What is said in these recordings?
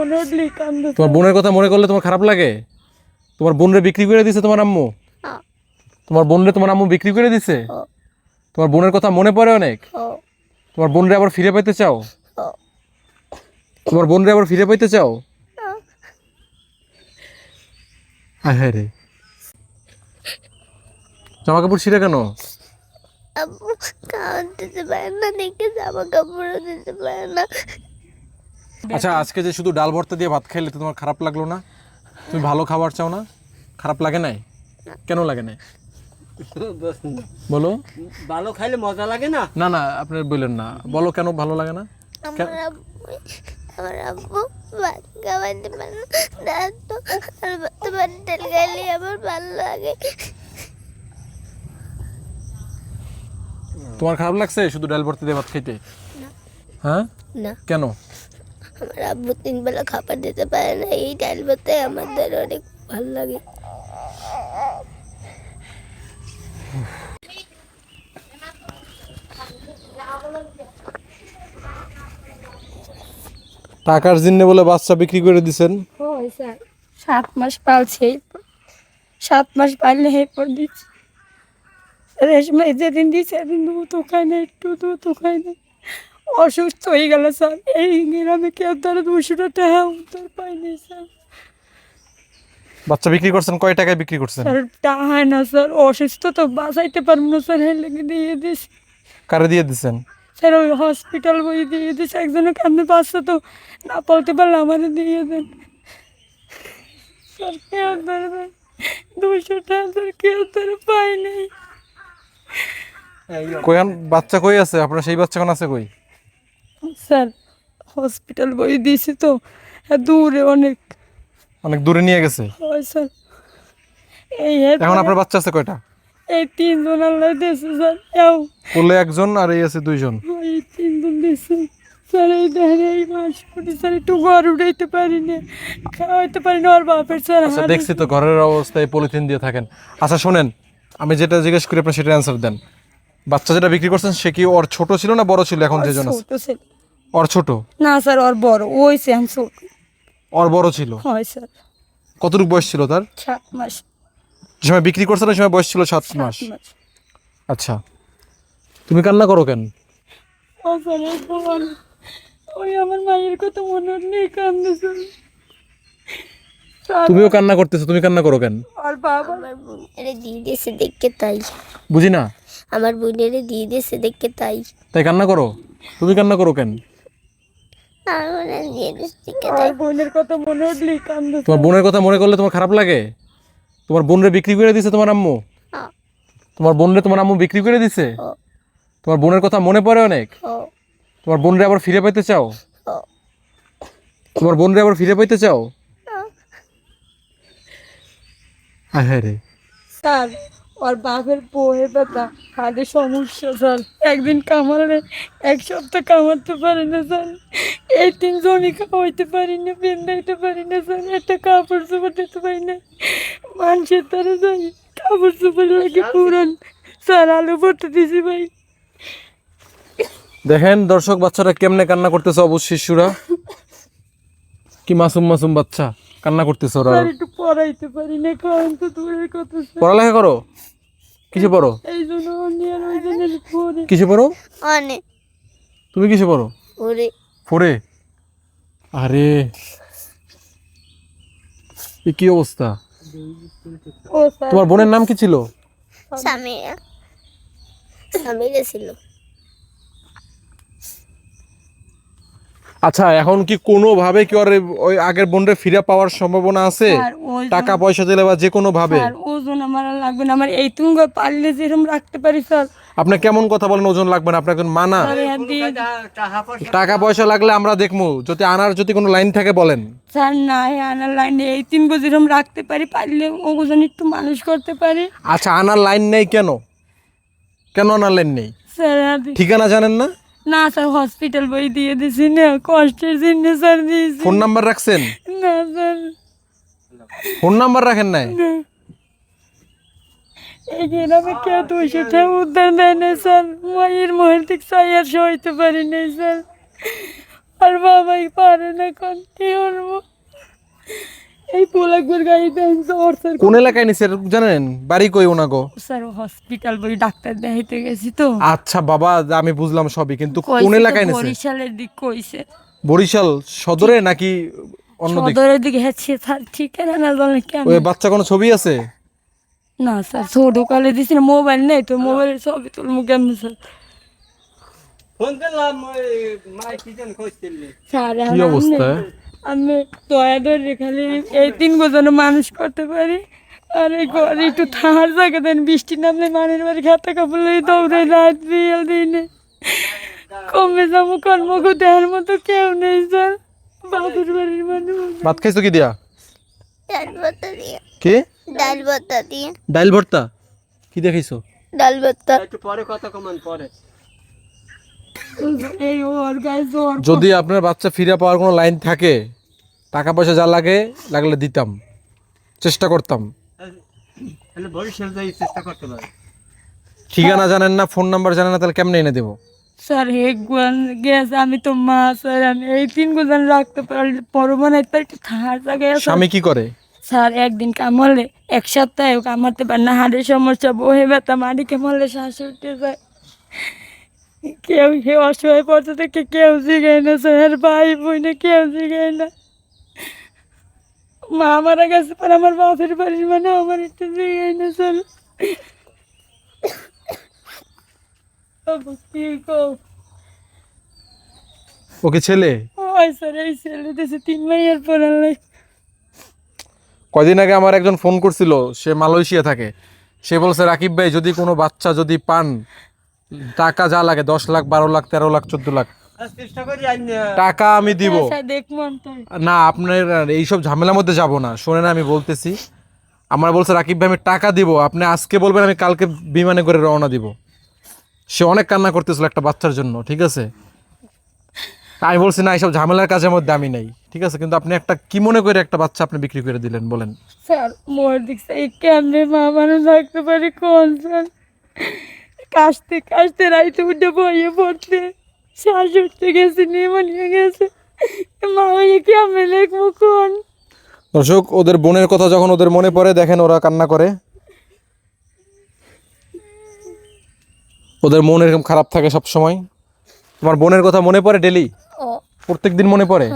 মনে তোমার বোনের কথা মনে করলে তোমার খারাপ লাগে? তোমার বোনরে বিক্রি করে দিছে তোমার আম্মু। তোমার বোনরে তোমার আম্মু বিক্রি করে দিছে? তোমার বোনের কথা মনে পড়ে অনেক? তোমার বোনরে আবার ফিরে পেতে চাও? তোমার বোনরে আবার ফিরে পেতে চাও? হ্যাঁ হ্যাঁ রে। জামা কাপড় ছিঁড়ে কেন? খাওয়ার দিতে পারে না দেখে জামা কাপড়ও দিতে পারে না। আচ্ছা আজকে যে শুধু ডাল ভর্তা দিয়ে ভাত খাইলে তো তোমার খারাপ লাগল না? তুমি ভালো খাবার চাও না? খারাপ লাগে নাই? কেন লাগে নাই? বলো। ভালো খাইলে মজা লাগে না? না না আপনি বললেন না। বলো কেন ভালো লাগে না? আমার আব্বু ভাত খাওয়াতে পারে না তো তোমার তেল খাইলে আমার ভালো লাগে। তোমার খারাপ লাগছে শুধু ডাল ভর্তি দিয়ে ভাত খাইতে? হ্যাঁ? কেন? আমার আব্বু তিন বেলা খাবার দিতে পারে না এই ডাল ভাতে আমাদের অনেক ভালো লাগে। টাকার জিন্নে বলে বাচ্চা বিক্রি করে দিছেন? স্যার সাত মাস পালছে। সাত মাস পাললে এই পর দিচ্ছি। রেশমে যেদিন দিই সেদিন দুধ খায় না একটু দুধ খায় না। অসুস্থ হয়ে গেল স্যার। এই গ্রামে কেউ তার দুশোটা টাকা উত্তর পাইনি স্যার। বাচ্চা বিক্রি করছেন কয় টাকায় বিক্রি করছেন? স্যার টাকা না স্যার। অসুস্থ তো বাঁচাইতে পারব না স্যার। লেগে দিয়ে দিস কারে দিয়ে দিছেন? স্যার ওই হসপিটাল বই দিয়ে দিস একজনের কান্দে বাচ্চা তো না বলতে পারলে আমার দিয়ে দেন। স্যার কেউ ধরবে দুশো টাকা স্যার কেউ ধরে পাইনি কই আন- বাচ্চা কই আছে? আপনার সেই বাচ্চা কোন আছে কই? স্যার হসপিটাল বই দিয়েছি তো হ্যাঁ, দূরে অনেক। অনেক দূরে নিয়ে গেছে? হয় স্যার। এই এখন আপনার বাচ্চা আছে কয়টা? এই তিনজন আল্লাহ দিয়েছে স্যার এও। কোলে একজন আর এই আছে দুইজন। এই তিনজন দিয়েছে স্যার এই দেখেন এই মাস স্যার একটু ঘর উঠাইতে পারি না খাওয়াইতে পারি না ওর বাপের স্যার আচ্ছা দেখছি তো ঘরের অবস্থায় পলিথিন দিয়ে থাকেন। আচ্ছা শোনেন আমি যেটা জিজ্ঞেস করি আপনি সেটা অ্যান্সার দেন। বাচ্চা যেটা বিক্রি করছেন সে কি ওর ছোট ছিল না বড় ছিল এখন যেজন আছে? ছোট ছেলে। ওর ছোট? না স্যার ওর বড়। ওই স্যাম ছোট ওর বড় ছিল? হয় স্যার। কতটুকু বয়স ছিল তার? সাত মাস। যে সময় বিক্রি করছেন ওই সময় বয়স ছিল সাত মাস? মাস। আচ্ছা। তুমি কান্না করো কেন? ও স্যার ভগবান, ওই আমার মায়ের কথা মনে নেই কান্দে স্যার। তুমিও কান্না করতেছো তুমি কান্না করো কেন? ওর বাবা বোনেরে দিয়ে দিয়েছে দেখে তাই। বুঝি না? আমার বোনেরে দিয়ে দিয়েছে দেখে তাই। তাই কান্না করো? তুমি কান্না করো কেন? তোমার বোনের কথা মনে করলে তোমার খারাপ লাগে? তোমার বোনরে বিক্রি করে দিছে তোমার আম্মু। তোমার বোনরে তোমার আম্মু বিক্রি করে দিছে? তোমার বোনের কথা মনে পড়ে অনেক? তোমার বোনরে আবার ফিরে পাইতে চাও? তোমার বোনরে আবার ফিরে পাইতে চাও? হ্যাঁ হ্যাঁ রে স্যার ওর বাপের বউয়ের ব্যথা হাড়ে সমস্যা স্যার। একদিন কামালে, এক সপ্তাহ কামাতে পারে না স্যার। এই তিন জমি খাওয়াইতে পারি না বেন্দাইতে পারি না স্যার। একটা কাপড় চোপড় দিতে পারি না। মানুষের তারা যাই কাপড় চোপড় লাগে পুরান। স্যার, আলু পড়তে দিছি ভাই। দেখেন দর্শক বাচ্চারা কেমনে কান্না করতেছে অবুজ শিশুরা। কি মাসুম মাসুম বাচ্চা। কান্না করতেছে ওরা। একটু পড়াইতে পারি না কারণ তো দূরের কথা পড়ালেখা করো? কিসে পড়ো? এই জন্য আর ওই জন্য পড়ে কিসে পড়ো? অনেক তুমি কিসে পড়ো? ওরে ফোরে আরে। এ কি অবস্থা? তোমার বোনের নাম কি ছিল? স্বামীরা স্বামীরা ছিল। আচ্ছা এখন কি কোনো ভাবে কি আর ওই আগের বোনরে ফিরে পাওয়ার সম্ভাবনা আছে? টাকা পয়সা দিলে বা যে কোনো ভাবে ওজন আমার লাগবে না। আমার এই তুঙ্গ পারলে যেরকম রাখতে পারি স্যার। আপনি কেমন কথা বলেন ওজন লাগবে না আপনার একজন মানা। টাকা পয়সা লাগলে আমরা দেখব যদি আনার যদি কোনো লাইন থাকে বলেন। স্যার না এই আনার লাইনে এই তিন যেরকম রাখতে পারি পারলে ও ওজন একটু মানুষ করতে পারি। আচ্ছা আনার লাইন নেই কেন? কেন আনার লাইন নেই? স্যার ঠিকানা জানেন না? না স্যার হসপিটাল বই দিয়ে দিছি না কষ্টের জন্য স্যার দিয়েছি। ফোন নাম্বার রাখছেন? না স্যার। ফোন নাম্বার রাখেন নাই? না। এই গ্রামে কেউ দুশো টাকা উদ্ধার দেয় না স্যার। মায়ের মুহূর্তে চাই আর সইতে পারি নাই স্যার। আর বাবাই পারে না কোন কি করব। এই পোলাকবার গাড়ি জ্বর স্যার কোন এলাকায় নিছে? জানেন? বাড়ি কই ওনাগো? স্যার হসপিটাল বই ডাক্তার দেখাইতে গেছি তো। আচ্ছা বাবা আমি বুঝলাম সবই কিন্তু কোন এলাকায় নিছে? বরিশালের দিক কইছে। বরিশাল সদরে নাকি অন্য দিক? সদরের দিকে হচ্ছে স্যার ঠিকানা না কেমন। ওই বাচ্চা কোনো ছবি আছে? না স্যার ছোট কালে দিছি না মোবাইল নেই তো মোবাইলের ছবি তুলবো কেমন স্যার? ফোন দিলাম ওই মাই কি যেন খুঁজছিলি স্যার কি অবস্থা? আমি- দয়া ধরে খালি এই তিন বছর মানুষ করতে পারি। আর এই ঘরে একটু থাহার জায়গা দেন বৃষ্টি নামলে মানের বাড়ি খাতা কাপড় লই দৌড়ে রাত বিয়েল দিনে। কমে যাব কর্ম দেওয়ার মতো কেউ নেই স্যার। বাবুর বাড়ির মানুষ। ভাত খাইছো কি দিয়া? ডাল ভর্তা দিয়ে। কি? ডাল ভর্তা দিয়ে। ডাইল ভর্তা? কি দিয়ে খাইছো? ডাল ভর্তা। একটু পরে কথা কমান পরে। যদি আপনার বাচ্চা ফিরে পাওয়ার কোনো লাইন থাকে টাকা পয়সা যা লাগে লাগলে দিতাম। চেষ্টা করতাম। তাহলে বরিশাল যাই চেষ্টা করতে পারে। ঠিকানা জানেন না ফোন নাম্বার জানেন না তাহলে কেমনে এনে দেবো? স্যার এক গ্যাস আমি তো মা স্যার আমি এই তিন গুণ রাখতে পারলে পারব না তো একটু থাহার জায়গায় আছে। স্বামী কি করে? স্যার একদিন কামড়লে এক সপ্তাহে কামড়তে পারে না হাড়ের সমস্যা বহে ব্যথা মাটিকে মরলে শ্বাস উঠে যায়। কেউ কেউ অসহায় পড়তে থেকে কেউ শিখায় না স্যার ভাই বোনে কেউ শিখায় না। মা মারা গেছে পর আমার বাপের বাড়ির মানে আমার একটু শিখায় না কও? ওকে ছেলে? কয়দিন আগে আমার একজন ফোন করছিল সে মালয়েশিয়া থাকে। সে বলছে রাকিব ভাই যদি কোনো বাচ্চা যদি পান টাকা যা লাগে দশ লাখ বারো লাখ তেরো লাখ চোদ্দ লাখ টাকা আমি দিব। না আপনার এইসব ঝামেলার মধ্যে যাব না। শোনেন আমি বলতেছি। আমার বলছে রাকিব ভাই আমি টাকা দিব। আপনি আজকে বলবেন আমি কালকে বিমানে করে রওনা দিব। সে অনেক কান্না করতেছিল একটা বাচ্চার জন্য ঠিক আছে? আমি বলছি না এইসব ঝামেলার কাজের মধ্যে আমি নাই। ঠিক আছে? কিন্তু আপনি একটা কি মনে করে একটা বাচ্চা আপনি বিক্রি করে দিলেন বলেন? স্যার মোর দিকছে এই কেমনে মা মানুষ থাকতে পারে কোন স্যার? কাশতে কাশতে রাইতে উঠে বইয়ে পড়তে শ্বাস উঠতে গেছে নিয়ে গেছে। মা হয়ে কেমনে লিখব কোন দর্শক ওদের বোনের কথা যখন ওদের মনে পড়ে দেখেন ওরা কান্না করে। ওদের মন এরকম খারাপ থাকে সব সময় তোমার বোনের কথা মনে পড়ে ডেলি? প্রত্যেক দিন মনে পড়ে?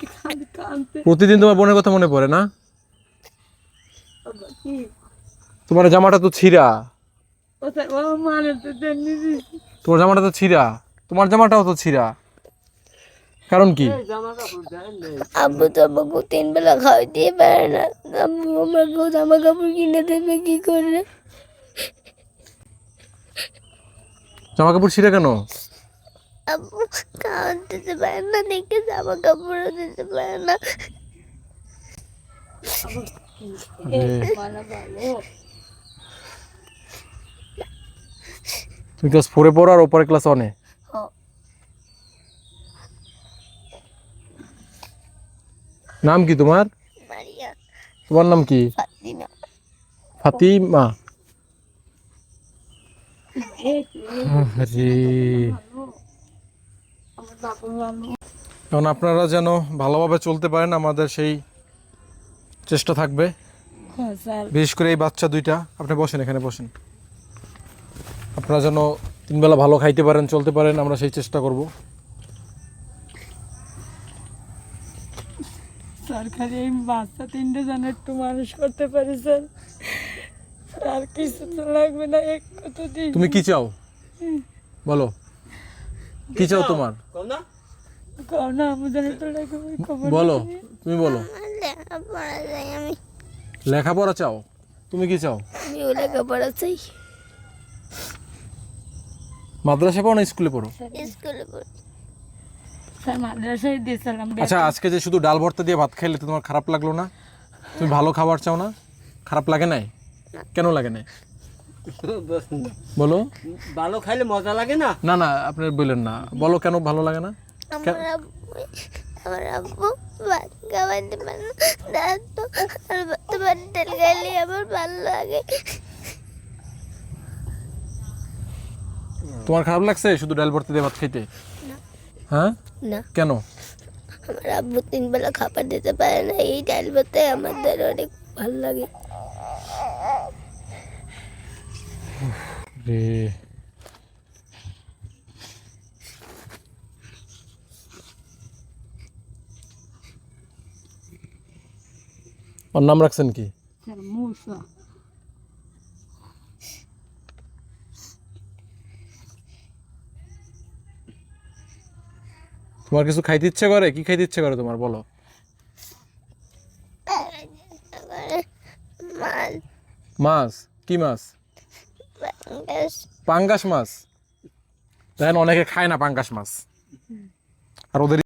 কি প্রতিদিন তোমার বোনের কথা মনে পড়ে না? তোমার জামাটা তো ছিঁড়া। তোমার জামাটা তো ছিঁড়া। তোমার জামাটাও তো ছিঁড়া। কারণ কি? আব্বু তো তিন বেলা খাওয়াইতে পারে না। আব্বু আমাকে জামা কাপড় কিনে দেবে কি করে? জামা কাপড় ছিঁড়ে কেন? আব্বু খাওয়ার দিতে পারে না দেখে জামা কাপড়ও দিতে পারে না। তুমি ক্লাস ফোরে পড়ো আর ওপরে ক্লাস অনে নাম কি তোমার? তোমার নাম কি? ফাতিমা। এখন আপনারা যেন ভালোভাবে চলতে পারেন আমাদের সেই চেষ্টা থাকবে। হ্যাঁ বিশেষ করে এই বাচ্চা দুইটা। আপনি বসেন এখানে বসেন। আপনারা যেন তিনবেলা ভালো খাইতে পারেন চলতে পারেন আমরা সেই চেষ্টা করব। সরকারি এই বাচ্চা তিনটে যেন একটু মানুষ করতে পারে স্যার। আর কিছু তো লাগবে না এক কত দিন। তুমি কি চাও? বলো। কি চাও তোমার? বলো তুমি বলো। লেখাপড়া চাও? তুমি কি চাও? লেখাপড়া চাই। মাদ্রাসা পড়ো না স্কুলে পড়ো? স্কুলে পড়ি। স্যার মাদ্রাসায় দিয়েছিলাম আচ্ছা আজকে যে শুধু ডাল ভর্তা দিয়ে ভাত খাইলে তো তোমার খারাপ লাগল না? তুমি ভালো খাবার চাও না? খারাপ লাগে নাই? কেন লাগে নাই? বলো। ভালো খাইলে মজা লাগে না? না না আপনি বললেন না। বলো কেন ভালো লাগে না? আমার আব্বু আমার আব্বু ভাত খাওয়াইতে পারে না দাঁত আর তোমার তেল খাইলে আমার ভালো লাগে। তোমার খারাপ লাগছে? শুধু ডাল ভর্তি দিয়ে ভাত খাইতে? হ্যাঁ? না। কেন? আমার আব্বু তিন বেলা খাবার দিতে পারে না। এই ডাল ভাতে আমাদের অনেক ভালো লাগে। রে। ওর নাম রাখছেন কি? স্যার মূসা। তোমার কিছু খাইতে ইচ্ছে করে? কি খাইতে ইচ্ছে করে তোমার? বলো। মাছ। কি মাছ? পাঙ্গাস। পাঙ্গাস মাছ? দেখেন অনেকে খায় না পাঙ্গাস মাছ। আর ওদের